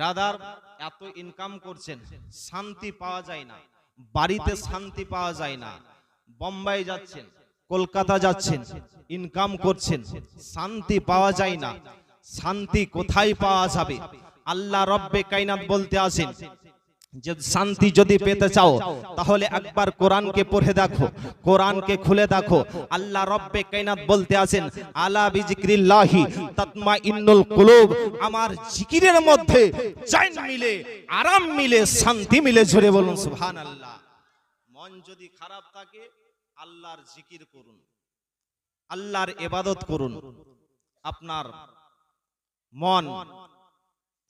Brother, এত income করছেন, শান্তি পাওয়া যায় না, বাড়িতে শান্তি পাওয়া যায় না, বোম্বাই যাচ্ছেন, কলকাতা যাচ্ছেন ইনকাম করছেন, শান্তি পাওয়া যায় না, শান্তি কোথায় পাওয়া যাবে? আল্লাহ রব্বে কাইনাত বলতে আছেন শান্তি যদি পেতে চাও, তাহলে একবার কোরআনকে পড়ে দেখো, কোরআনকে খুলে দেখো। আল্লাহ রব্বে কাইনাত বলতে আছেন, আলা বিজিক্রিল্লাহি তাতমা ইন্নুল কুলুব। আমার জিকিরের মধ্যে চাইন মিলে, আরাম মিলে, শান্তি মিলে জুড়ে বলুন, সুবহানাল্লাহ। মন যদি খারাপ থাকে, আল্লাহর জিকির করুন। আল্লাহর ইবাদত করুন। আপনার মন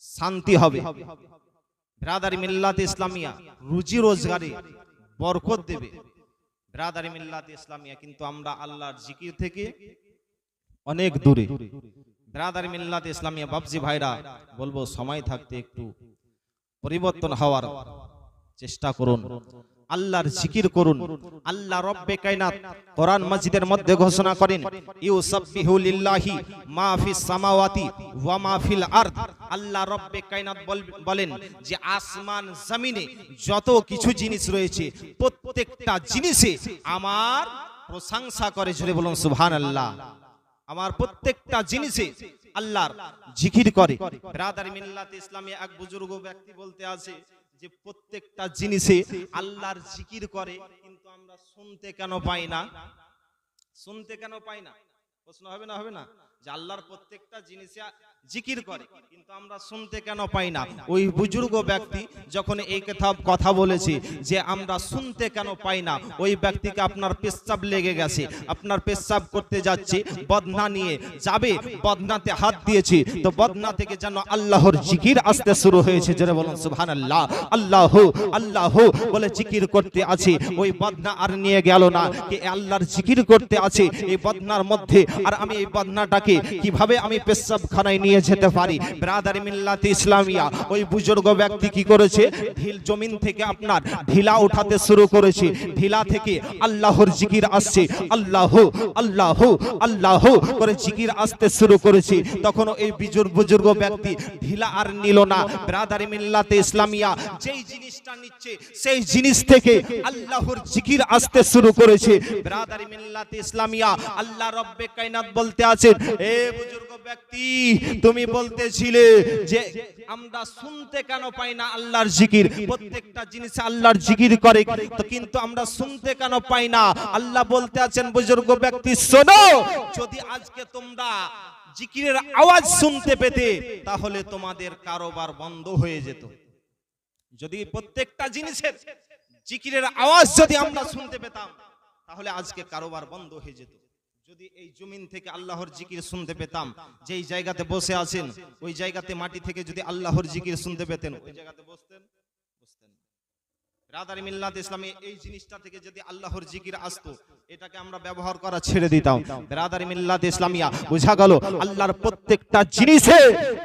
শান্তি হবে। ব্রাদারি মিল্লাত ইসলামিয়া, রুজি রোজগারে বরকত দেবে। ব্রাদার মিল্লাত ইসলামিয়া, কিন্তু আমরা আল্লাহর জিকির থেকে অনেক দূরে। ব্রাদার মিল্লাত ইসলামিয়া বাবজি ভাইরা, বলব সময় থাকতে একটু পরিবর্তন হওয়ার চেষ্টা করুন। আল্লাহর জিকির করুন। আল্লাহ রব্বে কায়নাত কোরআন মসজিদের মধ্যে ঘোষণা করেন ইউসাব্বিহু লিল্লাহি মা ফিস সামাওয়াতি ওয়া মা ফিল আরদ। আল্লাহ রব্বে কায়নাত বল- বলেন যে আসমান জমিনে যত কিছু জিনিস রয়েছে প্রত্যেকটা জিনিসে আমার প্রশংসা করে জুড়ে বলুন সুবহানাল্লাহ। আমার প্রত্যেকটা জিনিসে আল্লাহর জিকির করে। ব্রাদার মিল্লাত ইসলামী এক বুজুর্গ ব্যক্তি বলতে আছে যে প্রত্যেকটা জিনিসে আল্লাহর জিকির করে, কিন্তু আমরা শুনতে কেন পাই না? শুনতে কেন পাই না? প্রশ্ন হবে না হবে না? যে আল্লাহর প্রত্যেকটা জিনিসে জিকির করে। কিন্তু আমরা শুনতে কেন পাই না? ওই বুজুর্গ ব্যক্তি যখন এই কথা কথা বলেছে যে আমরা শুনতে কেন পাই না ওই ব্যক্তিকে আপনার পেশাব লেগে গেছে। আপনার পেশাব করতে যাচ্ছে বদনা নিয়ে যাবে বদনাতে হাত দিয়েছে। তো বদনা থেকে যেন আল্লাহর জিকির আসতে শুরু হয়েছে। যারা বলুন সুবহানাল্লাহ। আল্লাহ আল্লাহ বলে জিকির করতে আছে। ওই বদনা আর নিয়ে গেল না কি আল্লাহর জিকির করতে আছে। এই বদনার মধ্যে আর আমি এই বদনাটাকে কীভাবে আমি পেশাব খানায় নিয়ে যেতে পারি। ব্রাদার মিল্লাত ইসলামিয়া, ওই বুজুর্গ ব্যক্তি কি করেছে? ঢিল জমিন থেকে আপনার ঢিলা উঠাতে শুরু করেছে। ঢিলা থেকে আল্লাহর জিকির আসছে। আল্লাহ আল্লাহ আল্লাহ করে জিকির আসতে শুরু করেছে। তখন এই বুজুর্গ বুজুর্গ ব্যক্তি ঢিলা আর নিল না। ব্রাদার মিল্লাতে ইসলামিয়া যেই জিনিসটা নিচ্ছে, সেই জিনিস থেকে আল্লাহর জিকির আসতে শুরু করেছে। ব্রাদার মিল্লাতে ইসলামিয়া আল্লাহ রব্বে কায়নাত বলতে আছেন, এ বুজুর্গ ব্যক্তি তুমি বলতেছিলে যে আমরা শুনতে কেন পাই না আল্লাহর জিকির? প্রত্যেকটা জিনিস আল্লাহর জিকির করে তো কিন্তু আমরা শুনতে কেন পাই না? আল্লাহ বলতে আছেন বুজুর্গ ব্যক্তি শোনো যদি আজকে তোমরা জিকিরের আওয়াজ শুনতে পেতে তাহলে তোমাদের কারোবার বন্ধ হয়ে যেত। যদি প্রত্যেকটা জিনিসের জিকিরের আওয়াজ যদি আমরা শুনতে পেতাম তাহলে আজকে কারোবার বন্ধ হয়ে যেত। যদি এই জমিন থেকে আল্লাহর জিকির শুনতে পেতাম, যেই জায়গাতে বসে আছেন, ওই জায়গাতে মাটি থেকে যদি আল্লাহর জিকির শুনতে পেতেন, ওই জায়গাতে বসতেন? মিল্লাত ইসলামে, এই জিনিসটা থেকে যদি আল্লাহর জিকির আসতো, এটাকে আমরা ব্যবহার করা ছেড়ে দিতাম। মিল্লাত ইসলামিয়া, বোঝা গেল আল্লাহর প্রত্যেকটা জিনিসে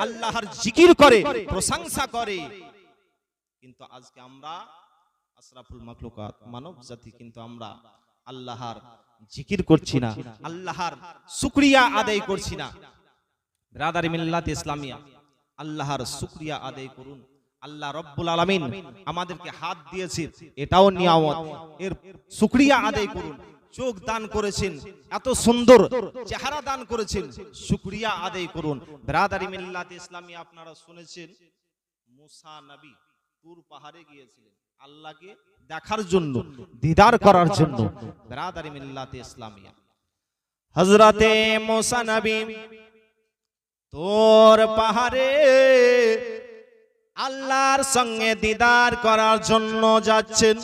আল্লাহর জিকির করে, প্রশংসা করে। কিন্তু আজকে আমরা, আশরাফুল মাখলুকাত মানব জাতি কিন্তু আমরা আল্লাহর জিকির করছি না। আল্লাহর শুকরিয়া আদায় করছি না। ব্রাদার মিল্লাত ইসলামিয়া আল্লাহর শুকরিয়া আদায় করুন। আল্লাহ রব্বুল আলামিন আমাদেরকে হাত দিয়েছে এটাও নিয়ামত। এর শুকরিয়া আদায় করুন। চোখ দান করেছেন এত সুন্দর চেহারা দান করেছেন শুকরিয়া আদায় করুন। ব্রাদারি মিল্লাত ইসলামিয়া আপনারা শুনেছেন মুসা নবী তুর পাহাড়ে গিয়েছিলেন। আল্লাহকে দেখার জন্য দিদার করার জন্য। ব্রাদারি মিল্লাতে ইসলামিয়া। হযরতে মুসা নবী তোর পাহাড়ে আল্লাহর সঙ্গে দিদার করার জন্য যাচ্ছেন।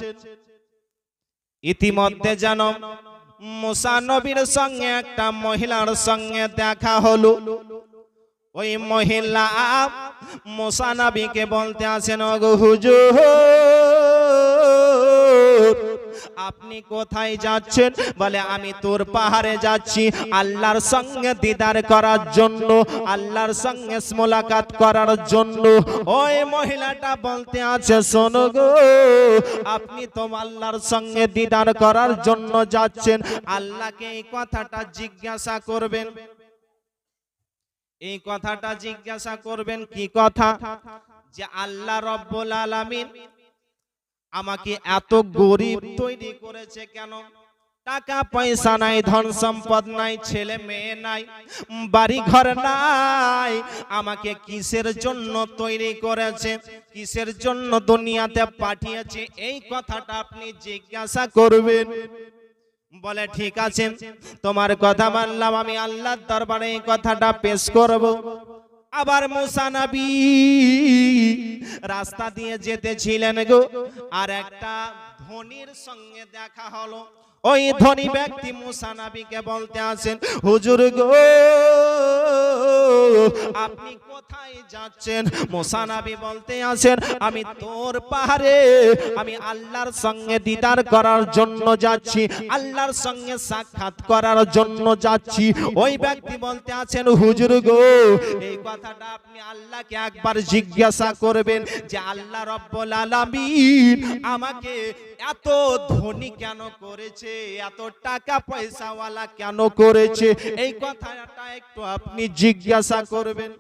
ইতিমধ্যে যেন মুসা নবীর সঙ্গে একটা মহিলার সঙ্গে দেখা হলো। ওই মহিলা মুসা নবীকে বলতে আছেন গো হুজুর, আপনি কোথায় যাচ্ছেন? বলে, আমি তোর পাহাড়ে যাচ্ছি আল্লাহর সঙ্গে দিদার করার জন্য, আল্লাহর সঙ্গে মোলাকাত করার জন্য। ওই মহিলাটা বলতে আছে, শোনো গো, আপনি তো আল্লাহর সঙ্গে দিদার করার জন্য যাচ্ছেন। আল্লাহকে এই কথাটা জিজ্ঞাসা করবেন। এই কথাটা জিজ্ঞাসা করবেন কি কথা? যে আল্লাহ রব্বুল আলামিন আমাকে এত গরিব তৈরি করেছে কেন? টাকা পয়সা নাই, ধন সম্পদ নাই, ছেলে মেয়ে নাই বাড়ি ঘর নাই, আমাকে কিসের জন্য তৈরি করেছে? কিসের জন্য দুনিয়াতে পাঠিয়েছে? এই কথাটা আপনি জিজ্ঞাসা করবেন। বলে, ঠিক আছে, তোমার কথা মানলাম, আমি আল্লাহর দরবারে এই কথাটা পেশ করব। আবার মুসা নবী রাস্তা দিয়ে যেতেছিলেন গো, আর একটা ধনির সঙ্গে দেখা হলো। ওই ধনী ব্যক্তি মুসা নবীকে বলতে আছেন হুজুর গো, আপনি যাচ্ছেন? মুসা নবী বলতে আছেন আমি তোর পাহাড়ে, আমি আল্লাহর সঙ্গে দিদার করার জন্য যাচ্ছি, আল্লাহর সঙ্গে সাক্ষাৎ করার জন্য যাচ্ছি। ওই ব্যক্তি বলতে আছেন হুজুর গো, এই কথাটা আপনি আল্লাহকে একবার জিজ্ঞাসা করবেন যে, আল্লাহ আমাকে এত ধনী কেন করেছে, এত টাকা পয়সাওয়ালা কেন করেছে? এই কথাটা একটু আপনি জিজ্ঞাসা করবেন।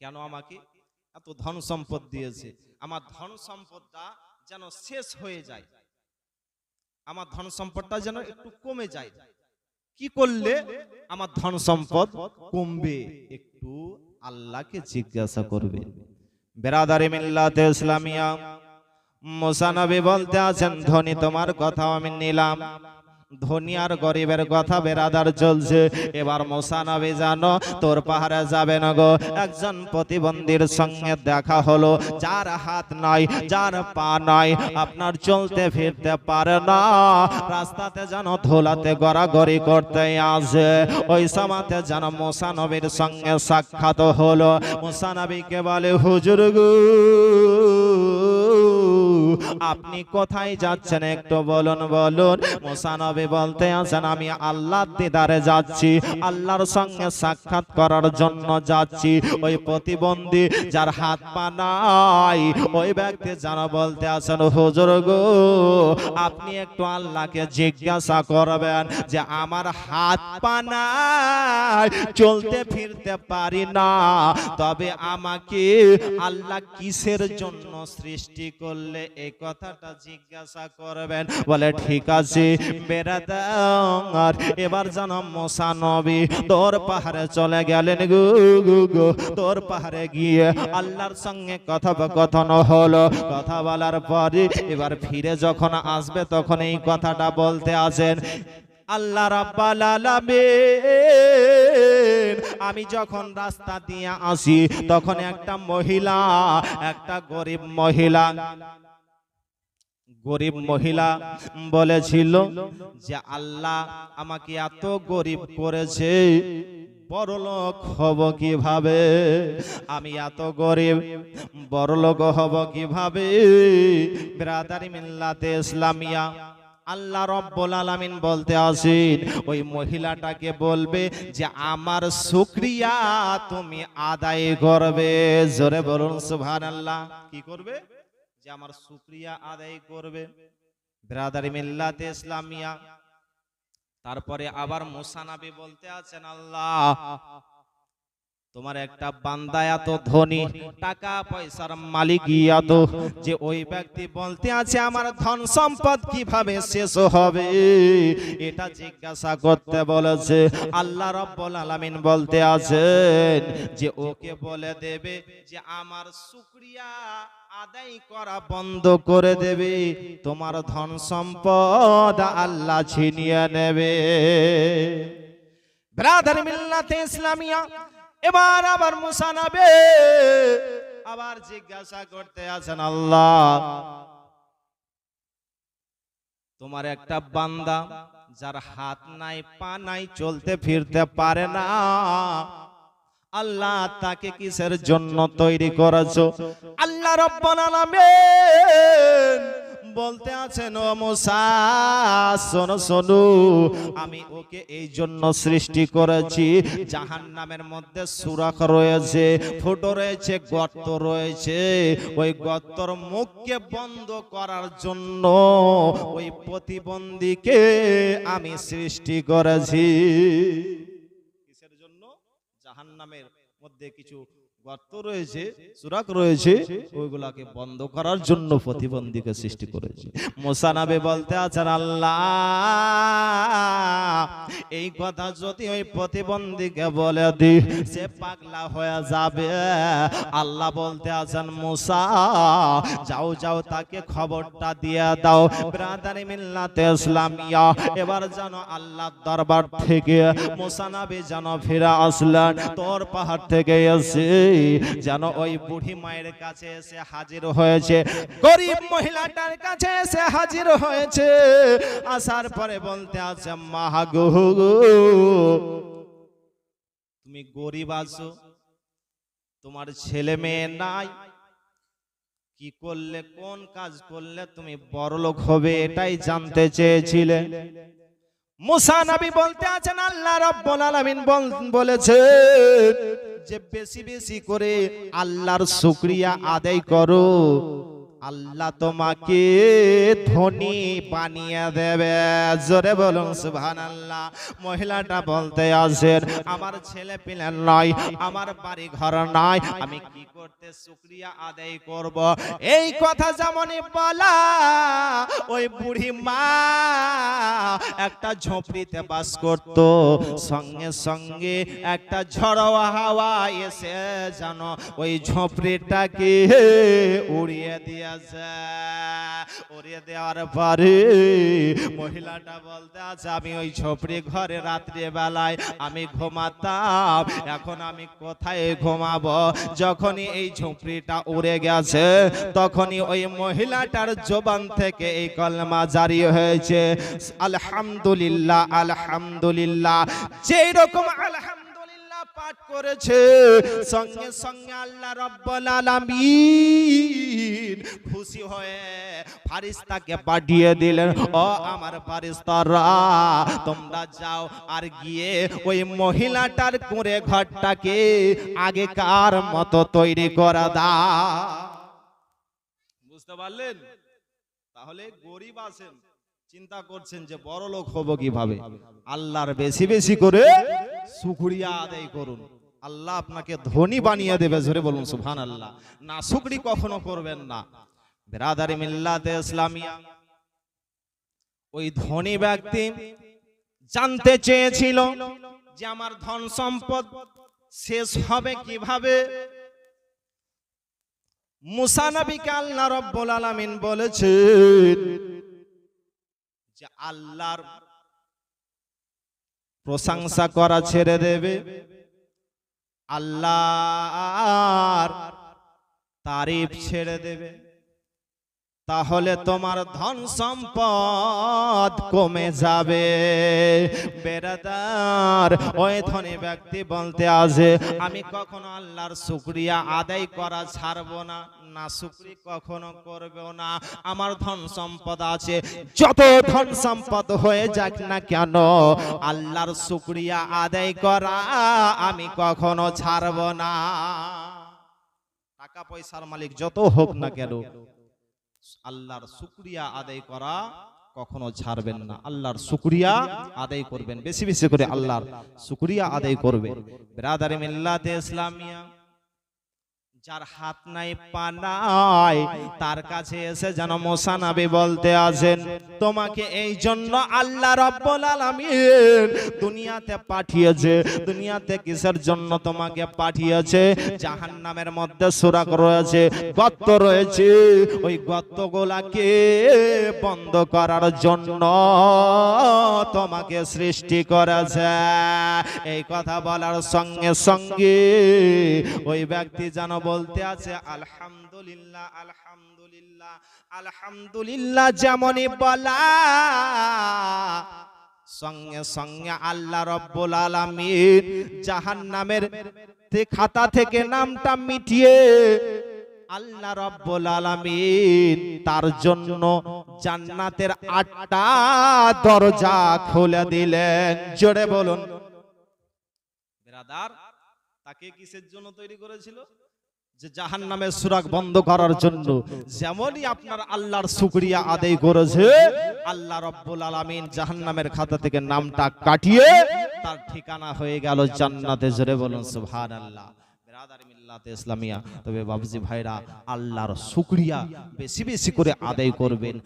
কেন আমাকে? এত ধন সম্পদ দিয়েছে। আমার ধন সম্পদটা যেন শেষ হয়ে যায়। আমার ধন সম্পদটা যেন একটু কমে যায়। কি করলে আমার ধন সম্পদ কমবে? একটু আল্লাহকে জিজ্ঞাসা করবে। বেরাদারি মিল্লাতে ইসলামিয়া মোসানবী বলতে আছেন, ধনী তোমার কথা আমি নিলাম। ধনী আর গরিবের কথা বেরাদার চলছে। এবার মোসানবী জানো, তোর পাহাড়ে যাবে না গো। একজন প্রতিবন্ধীর সঙ্গে দেখা হলো, যার হাত নাই, যার পা নাই, আপনার চলতে ফিরতে পারে না। রাস্তাতে যেন ধোলাতে গড়াগড়ি করতে আসে। ওই সমাতে যেন মোসানবীর সঙ্গে সাক্ষাৎ হলো। মোসানবীকে বলে, হুজুর গো আপনি কোথায় যাচ্ছেন একটু বলুন বলুন। মোসানবী বলতে আছেন, আমি আল্লাহ দিদারে যাচ্ছি। আল্লাহর সঙ্গে সাক্ষাৎ করার জন্য যাচ্ছি। ওই প্রতিবন্ধী যার হাত পা নাই, ওই ব্যক্তি যেন বলতে আছেন, হুজুর গো, আপনি একটু আল্লাহকে জিজ্ঞাসা করবেন যে আমার হাত পা নাই, চলতে ফিরতে পারি না। তবে আমাকে আল্লাহ কিসের জন্য সৃষ্টি করলে এই কথাটা জিজ্ঞাসা করবেন বলে ঠিক আছে বেড়াদার এবার জানাম মোসা নবী তোর পাহাড়ে চলে গেলেন গু গু গু তোর পাহাড়ে গিয়ে আল্লাহর সঙ্গে কথোপকথন হলো কথা বলার পরে এবার ফিরে যখন আসবে তখন এই কথাটা বলতে আসেন আল্লাহ রাব্বাল আলামিন আমি যখন রাস্তা দিয়ে আসি তখন একটা মহিলা একটা গরিব মহিলা গরিব মহিলা বলেছিল যে আল্লাহ আমাকে এত গরিব করেছে। বড়লোক হব কীভাবে? আমি এত গরিব বড়লোক হব কীভাবে? ব্রাদারি মিল্লাতে ইসলামিয়া আল্লাহ রব্বুল আলামিন বলতে আসেন ওই মহিলাটাকে বলবে যে আমার শুকরিয়া তুমি আদায় করবে। জোরে বলুন সুবহানাল্লাহ। কি করবে? যে আমার সুক্রিয়া আদায় করবে। ব্রাদারি মিল্লাতে ইসলামিয়া। তারপরে আবার মোসানাবি বলতে আছেন আল্লাহ তোমার একটা বান্দা এত ধনী, টাকা পয়সার মালিক এত যে ওই ব্যক্তি বলতে আছে, আমার ধন সম্পদ কীভাবে শেষ হবে? এটা জিজ্ঞাসা করতে বলেছে, আল্লাহ রব্বুল আলামিন বলতে আছেন যে ওকে বলে দেবে যে, আমার শুকরিয়া আদায় করা বন্ধ করে দেবে, তোমার ধন সম্পদ আল্লাহ ছিনিয়ে নেবে। ব্রাদার মিল্লাতে ইসলামিয়া এবার আবার মুসানাবে আবার জিজ্ঞাসা করতে আছেন, আল্লাহ, তোমার একটা বান্দা যার হাত নাই, পা নাই, চলতে ফিরতে পারে না। আল্লাহ তাকে কিসের জন্য তৈরি করেছ? আল্লাহ রব্বুল আলামিন বলতে আছেন, ও মুসা, শোনো শোনো, আমি ওকে এই জন্য সৃষ্টি করেছি। জাহান নামের মধ্যে সুরাখ রয়েছে, ফুটো রয়েছে, গর্ত রয়েছে। ওই গর্তর মুখকে বন্ধ করার জন্য ওই প্রতিবন্ধীকে আমি সৃষ্টি করেছি। কিসের জন্য? জাহান্নামের মধ্যে কিছু গর্ত রয়েছে, সুরাক রয়েছে, ওইগুলাকে বন্ধ করার জন্য প্রতিবন্ধীকে সৃষ্টি করেছে। মোসানাবে বলতে আছেন, আল্লাহ, এই কথা যদি ওই প্রতিবন্ধীকে বলে দি, সে পাগলা হয়ে যাবে। আল্লাহ বলতে আছেন, মুসা, যাও যাও, তাকে খবরটা দিয়ে দাও। ব্রাদারি মিল্লাতে ইসলামিয়া, এবার যেন আল্লাহ দরবার থেকে মোসানাবি যেন ফিরে আসলেন, তোর পাহাড় থেকে এসে যেন ওই বুড়ি মায়ের কাছে এসে হাজির হয়েছে। গরিব মহিলাটার কাছে এসে হাজির হয়েছে। আসার পরে বলতে আছে মাহাগো তুমি গরিব আছো, তোমার ছেলে মেয়ে নাই। কি করলে, কোন কাজ করলে তুমি বড়লোক হবে এটাই জানতে চেয়েছিলে? মুসা নবী বলতে আছেন, আল্লাহ রাব্বুল আলামিন বল- বলেছে যে বেশি বেশি করে আল্লাহর শুক্রিয়া আদায় করো। আল্লাহ তোমাকে ধনী বানিয়ে দেবে। জোরে বলুন, সুবহানাল্লাহ। মহিলাটা বলতে আছেন আমার ছেলে পিলে নয়, আমার বাড়ি ঘর নয়, আমি কি করতে শুকরিয়া আদায় করব? এই কথা যেমনই বলা, ওই বুড়ি মা একটা ঝোপড়িতে বাস করত। সঙ্গে সঙ্গে একটা ঝড়োয়া হাওয়া এসে জানো ওই ঝোপড়িটাকে উড়িয়ে দিয়েছে উড়িয়ে দেওয়ার পরে মহিলাটা বলতে আছে, আমি ওই ঝোপড়ি ঘরে আমি ঘুমাতাম, এখন আমি কোথায় ঘুমাবো? যখনই এই ঝুপড়িটা উড়ে গেছে, তখনই ওই মহিলাটার জবান থেকে এই কলমা জারি হয়েছে, আলহামদুলিল্লাহ আলহামদুলিল্লাহ। যেই রকম আলহামদুলিল্লাহ পাঠ করেছে। সঙ্গে সঙ্গে আল্লাহ রব্বুল আলামিন খুশি হয়ে ফারিস্তাকে পাঠিয়ে দিলেন, ও আমার ফারিস্তারা তোমরা যাও আর গিয়ে ওই মহিলাটার কুঁড়ে ঘরটাকে আগেকার মতো তৈরি করা দা বুঝতে পারলেন? তাহলে গরিব আছেন। চিন্তা করছেন যে বড় লোক হব কীভাবে? আল্লাহর বেশি বেশি করে শুকরিয়া আদায় করুন। আল্লাহ আপনাকে ধনী বানিয়ে দেবে, জোরে বলুন সুবহান আল্লাহ না শুকরি কখনো করবেন না। বেরাদারি মিল্লাতে ইসলামিয়া, ওই ধনী ব্যক্তি জানতে চেয়েছিল যে আমার ধন সম্পদ শেষ হবে কীভাবে? মুসা নবীকে আল্লাহ রব্বুল আলামিন বলেছেন যে আল্লাহর প্রশংসা করা ছেড়ে দেবে। আল্লাহর তারিফ ছেড়ে দেবে। তাহলে তোমার ধন সম্পদ কমে যাবে। বেরাদার, ওই ধনী ব্যক্তি বলতে আছে আমি কখনো আল্লাহর শুকরিয়া আদায় করা ছাড়বো না। না, শুকরি কখনো করবেও না। আমার ধন সম্পদ আছে, যত ধন সম্পদ হয়ে যাক না কেন, আল্লাহর শুকরিয়া আদায় করা আমি কখনো ছাড়বো না। টাকা পয়সার মালিক যত হোক না কেন, আল্লাহর শুকরিয়া আদায় করা কখনো ছাড়বেন না। আল্লাহর শুকরিয়া আদায় করবেন, বেশি বেশি করে আল্লাহর শুকরিয়া আদায় করবেন। ব্রাদারি মিল্লাতে ইসলামিয়া যার হাত নাই, পা নাই, তার কাছে এসে যেন মোসানাবি বলতে আছেন তোমাকে এই জন্য আল্লাহ রব্বুল আলামিন দুনিয়াতে পাঠিয়েছে। দুনিয়াতে কিসের জন্য তোমাকে পাঠিয়েছে? জাহান্নামের মধ্যে সুরাক রয়েছে, গর্ত রয়েছে। ওই গর্তগুলাকে বন্ধ করার জন্য তোমাকে সৃষ্টি করেছে। এই কথা বলার সঙ্গে সঙ্গে ওই ব্যক্তি যেন বলতে আছে, আলহামদুলিল্লাহ আলহামদুলিল্লাহ আলহামদুলিল্লাহ যেমনই বলা, সঙ্গে সঙ্গে আল্লাহ রব্বুল আলামিন জাহান্নামের তে- খাতা থেকে নামটা মিটিয়ে আল্লাহ রব্বুল আলামিন তার জন্য জান্নাতের আটটা দরজা খুলে দিলেন। জোরে বলুন। বেরাদার, তাকে কিসের জন্য তৈরি করেছিল? যে জাহান নামের সুরাক বন্ধ করার জন্য যেমনই আপনার আল্লাহর শুকরিয়া আদায় করেছে, আল্লাহ রব্বুল আলামিন জাহান নামের খাতা থেকে নামটা কাটিয়ে তার ঠিকানা হয়ে গেল জান্নাতে। জোরে বলুন, সুবহানাল্লাহ। মিল্লাতে ইসলামিয়া। তবে বাবজি ভাইরা, আল্লাহর শুকরিয়া বেশি বেশি করে আদায় করবেন।